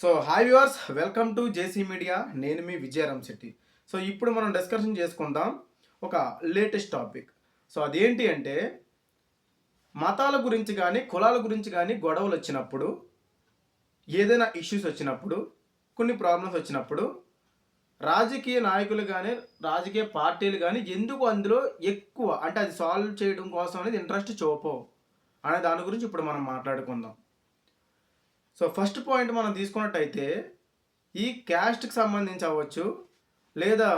So hi viewers welcome to JC media. నేను మీ Vijayaram Shetty. So ఇప్పుడు మనం డిస్కషన్ చేసుకుందాం ఒక లేటెస్ట్ టాపిక్. సో అదేంటి అంటే మతాల గురించి కానీ కులాల గురించి కానీ గొడవలు వచ్చినప్పుడు ఏదైనా ఇష్యూస్ వచ్చినప్పుడు కొన్ని ప్రాబ్లమ్స్ వచ్చినప్పుడు రాజకీయ నాయకులు కానీ రాజకీయ పార్టీలు కానీ ఎందుకు అందులో ఎక్కువ అంటే అది సాల్వ్ చేయడం కోసం అనేది ఇంట్రెస్ట్ చూపవు అనే దాని గురించి ఇప్పుడు మనం మాట్లాడుకుందాం. సో ఫస్ట్ పాయింట్ మనం తీసుకున్నట్టయితే ఈ క్యాస్ట్కి సంబంధించి అవ్వచ్చు లేదా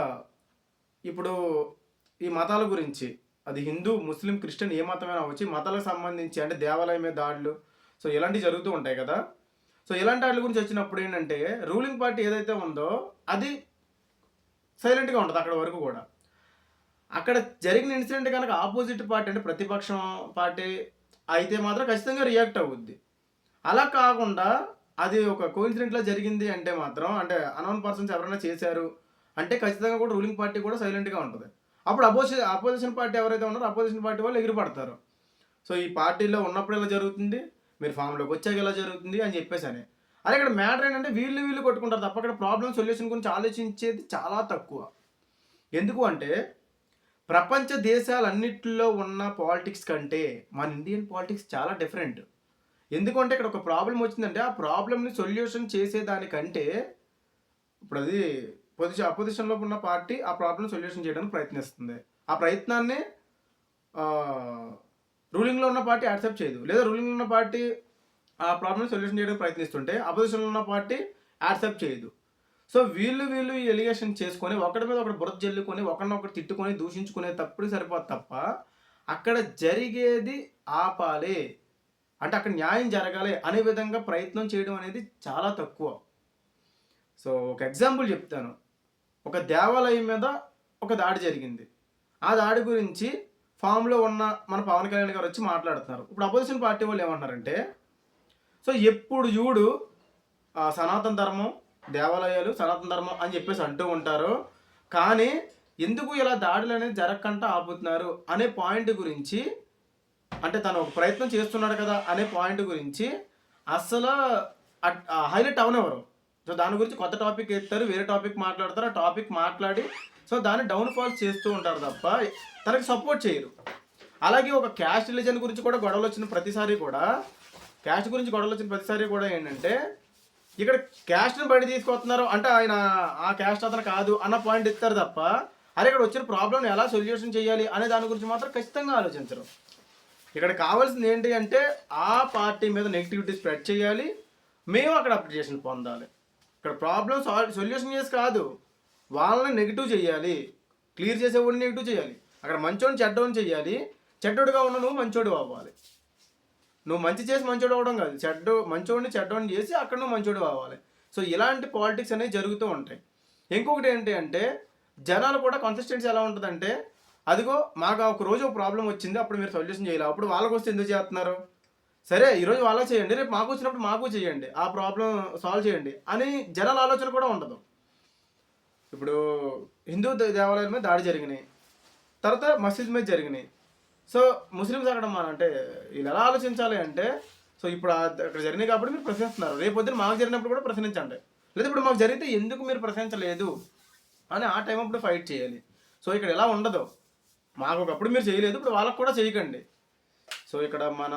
ఇప్పుడు ఈ మతాల గురించి అది హిందూ ముస్లిం క్రిస్టియన్ ఏ మతమైనా అవ్వచ్చు. మతాలకు సంబంధించి అంటే దేవాలయం మీద దాడులు సో ఇలాంటివి జరుగుతూ ఉంటాయి కదా. సో ఇలాంటి వాటి గురించి వచ్చినప్పుడు ఏంటంటే రూలింగ్ పార్టీ ఏదైతే ఉందో అది సైలెంట్గా ఉంటుంది అక్కడ వరకు కూడా. అక్కడ జరిగిన ఇన్సిడెంట్ కనుక ఆపోజిట్ పార్టీ అంటే ప్రతిపక్షం పార్టీ అయితే మాత్రం ఖచ్చితంగా రియాక్ట్ అవుద్ది. అలా కాకుండా అది ఒక కోయిన్సిడెంట్లో జరిగింది అంటే మాత్రం అంటే అనౌన్ పర్సన్స్ ఎవరైనా చేశారు అంటే ఖచ్చితంగా కూడా రూలింగ్ పార్టీ కూడా సైలెంట్గా ఉంటుంది. అప్పుడు అపోజి అపోజిషన్ పార్టీ ఎవరైతే ఉన్నారో అపోజిషన్ పార్టీ వాళ్ళు ఎగిరిపడతారు సో ఈ పార్టీలో ఉన్నప్పుడు ఇలా జరుగుతుంది? మీరు ఫామ్లోకి వచ్చాక ఇలా జరుగుతుంది? అని చెప్పేసి అని. అదే ఇక్కడ మ్యాటర్ ఏంటంటే వీళ్ళు వీళ్ళు కొట్టుకుంటారు తప్ప అక్కడ ప్రాబ్లమ్ సొల్యూషన్ గురించి ఆలోచించేది చాలా తక్కువ. ఎందుకు అంటే ప్రపంచ దేశాలన్నింటిలో ఉన్న పాలిటిక్స్ కంటే మన ఇండియన్ పాలిటిక్స్ చాలా డిఫరెంట్ ఎందుకంటే ఇక్కడ ఒక ప్రాబ్లం వచ్చిందంటే ఆ ప్రాబ్లమ్ని సొల్యూషన్ చేసేదానికంటే ఇప్పుడు అది పొజిషన్ అపోజిషన్లో ఉన్న పార్టీ ఆ ప్రాబ్లమ్ సొల్యూషన్ చేయడానికి ప్రయత్నిస్తుంది. ఆ ప్రయత్నాన్ని రూలింగ్లో ఉన్న పార్టీ యాక్సెప్ట్ చేయదు. లేదా రూలింగ్లో ఉన్న పార్టీ ఆ ప్రాబ్లం సొల్యూషన్ చేయడానికి ప్రయత్నిస్తుంటే అపోజిషన్లో ఉన్న పార్టీ యాక్సెప్ట్ చేయదు. సో వీళ్ళు వీళ్ళు ఈ ఎలిగేషన్ చేసుకొని ఒకటి మీద ఒకటి బురద జల్లుకొని ఒకరినొకటి తిట్టుకొని దూషించుకునే తప్పుడు సరిపోదు తప్ప అక్కడ జరిగేది ఆపాలి. అంటే అక్కడ న్యాయం జరగాలి అనే విధంగా ప్రయత్నం చేయడం అనేది చాలా తక్కువ. సో ఒక ఎగ్జాంపుల్ చెప్తాను. ఒక దేవాలయం మీద ఒక దాడి జరిగింది. ఆ దాడి గురించి ఫామ్లో ఉన్న మన పవన్ కళ్యాణ్ గారు వచ్చి మాట్లాడుతున్నారు. ఇప్పుడు అపోజిషన్ పార్టీ వాళ్ళు ఏమంటున్నారంటే సో ఎప్పుడు చూడు సనాతన ధర్మం దేవాలయాలు సనాతన ధర్మం అని చెప్పేసి అంటూ ఉంటారు. కానీ ఎందుకు ఇలా దాడులు అనేది జరగకుండా ఆపుతున్నారు? అనే పాయింట్ గురించి అంటే తను ఒక ప్రయత్నం చేస్తున్నాడు కదా అనే పాయింట్ గురించి అసలు హైలైట్ అవనెవరు సో దాని గురించి కొత్త టాపిక్ ఎత్తారు వేరే టాపిక్ మాట్లాడతారు ఆ టాపిక్ మాట్లాడి సో దాన్ని డౌన్ ఫాల్ చేస్తూ ఉంటారు తప్ప తనకి సపోర్ట్ చేయరు. అలాగే ఒక క్యాస్ట్ రిలీజన్ గురించి కూడా గొడవలు వచ్చిన ప్రతిసారి కూడా క్యాస్ట్ గురించి గొడవలు వచ్చిన ప్రతిసారి కూడా ఏంటంటే ఇక్కడ క్యాస్ట్ని బయట తీసుకొస్తున్నారు అంటే ఆయన ఆ క్యాస్ట్ అతను కాదు అన్న పాయింట్ ఇస్తారు తప్ప అరే ఇక్కడ వచ్చిన ప్రాబ్లమ్ ఎలా సొల్యూషన్ చేయాలి అనే దాని గురించి మాత్రం ఖచ్చితంగా ఆలోచించరు. ఇక్కడ కావాల్సింది ఏంటి అంటే ఆ పార్టీ మీద నెగిటివిటీ స్ప్రెడ్ చేయాలి. మేము అక్కడ అప్రిషియేషన్ పొందాలి. ఇక్కడ ప్రాబ్లం సాల్వ్ సొల్యూషన్ చేసి కాదు. వాళ్ళని నెగిటివ్ చేయాలి. క్లియర్ చేసేవాడిని నెగిటివ్ చేయాలి. అక్కడ మంచోడిని చెడ్డోని చేయాలి. చెడ్డోడుగా ఉన్న నువ్వు మంచోడు అవ్వాలి. నువ్వు మంచి చేసి మంచోడు అవ్వడం కాదు. చెడ్డ మంచోడిని చెడ్డోని చేసి అక్కడ నువ్వు మంచోడు అవ్వాలి. సో ఇలాంటి పాలిటిక్స్ అనేవి జరుగుతూ ఉంటాయి. ఇంకొకటి ఏంటి అంటే జనాలు కూడా కన్సిస్టెన్సీ ఎలా ఉంటుందంటే అదిగో మాకు ఒక రోజు ప్రాబ్లం వచ్చింది అప్పుడు మీరు సొల్యూషన్ చేయాలి. అప్పుడు వాళ్ళకి వస్తే ఎందుకు చేస్తున్నారు? సరే ఈరోజు వాళ్ళకి చేయండి రేపు మాకు వచ్చినప్పుడు మాకు చేయండి ఆ ప్రాబ్లం సాల్వ్ చేయండి అని జనాల ఆలోచన కూడా ఉండదు. ఇప్పుడు హిందూ దేవాలయాల మీద దాడి జరిగినాయి. తర్వాత మసీద్ మీద జరిగినాయి. సో ముస్లిమ్స్ అక్కడ మన అంటే వీళ్ళు ఎలా ఆలోచించాలి అంటే సో ఇప్పుడు అక్కడ జరిగినాయి కాబట్టి మీరు ప్రశ్నిస్తున్నారు. రేపు పొద్దున మాకు జరిగినప్పుడు కూడా ప్రశ్నించండి. లేదా ఇప్పుడు మాకు జరిగితే ఎందుకు మీరు ప్రశ్నించలేదు? అని ఆ టైం అప్పుడు ఫైట్ చేయాలి. సో ఇక్కడ ఎలా ఉండదు? మాకు ఒకప్పుడు మీరు చేయలేదు ఇప్పుడు వాళ్ళకు కూడా చేయకండి. సో ఇక్కడ మన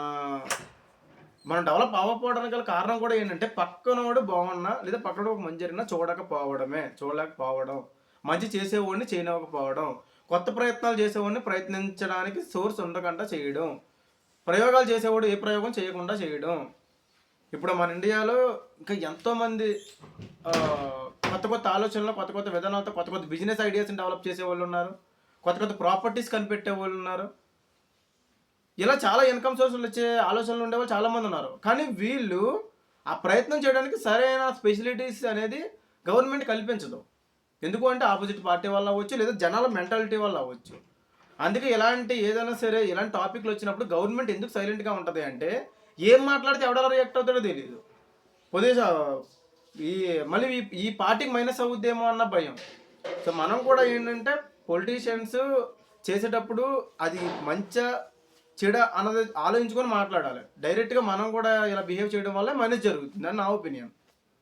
మనం డెవలప్ అవ్వకపోవడానికి గల కారణం కూడా ఏంటంటే పక్కనోడు బాగున్నా లేదా పక్కన ఒక మంచి జరిగినా చూడకపోవడమే చూడలేకపోవడం. మంచి చేసేవాడిని చేయనివ్వకపోవడం కొత్త ప్రయత్నాలు చేసేవాడిని ప్రయత్నించడానికి సోర్స్ ఉండకుండా చేయడం. ప్రయోగాలు చేసేవాడు ఏ ప్రయోగం చేయకుండా చేయడం. ఇప్పుడు మన ఇండియాలో ఇంకా ఎంతోమంది కొత్త కొత్త ఆలోచనలు కొత్త కొత్త విధానాలతో కొత్త కొత్త బిజినెస్ ఐడియాస్ని డెవలప్ చేసే వాళ్ళు ఉన్నారు. కొత్త కొత్త ప్రాపర్టీస్ కనిపెట్టే వాళ్ళు ఉన్నారు. ఇలా చాలా ఇన్కమ్ సోర్సులు వచ్చే ఆలోచనలు ఉండేవాళ్ళు చాలామంది ఉన్నారు. కానీ వీళ్ళు ఆ ప్రయత్నం చేయడానికి సరైన స్పెషలిటీస్ అనేది గవర్నమెంట్ కల్పించదు. ఎందుకు అంటే ఆపోజిట్ పార్టీ వల్ల అవ్వచ్చు లేదా జనాల మెంటాలిటీ వల్ల అవ్వచ్చు. అందుకే ఇలాంటి ఏదైనా సరే ఇలాంటి టాపిక్లు వచ్చినప్పుడు గవర్నమెంట్ ఎందుకు సైలెంట్గా ఉంటుంది అంటే ఏం మాట్లాడితే ఎవడెలా రియాక్ట్ అవుతాడో తెలియదు పొదేశ ఈ మళ్ళీ ఈ ఈ పార్టీకి మైనస్ అవుద్దేమో అన్న భయం. సో మనం కూడా ఏంటంటే పొలిటీషియన్స్ చేసేటప్పుడు అది మంచి చెడ అన్నది ఆలోచించుకొని మాట్లాడాలి. డైరెక్ట్గా మనం కూడా ఇలా బిహేవ్ చేయడం వల్ల మైనస్ జరుగుతుంది అని నా ఒపీనియన్